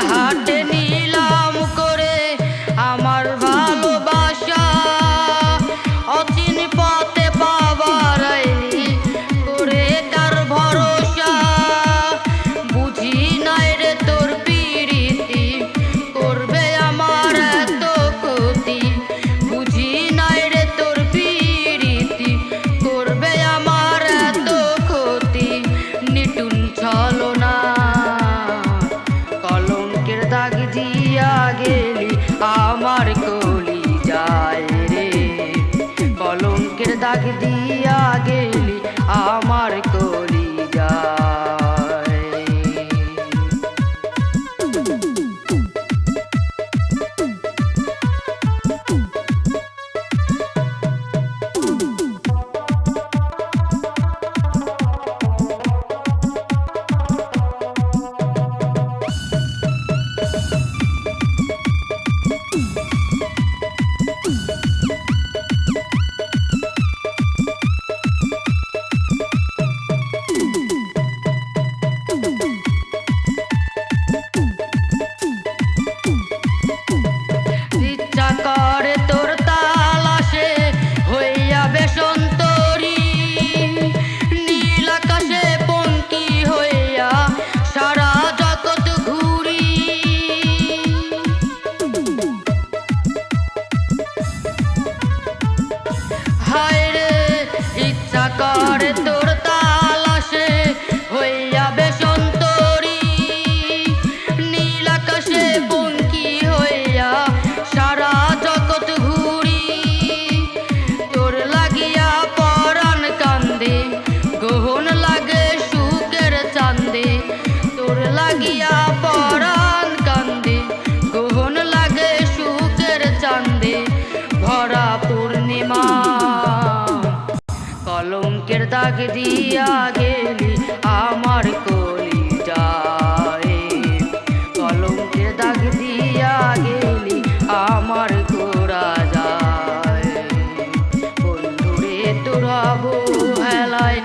heart in आगे দাগ দিয়া গেলি, আমার কলি কলমকে দাগ দিয়া গেলি, আমার গোড়া যায় বন্ধুরে, তোর হেলায়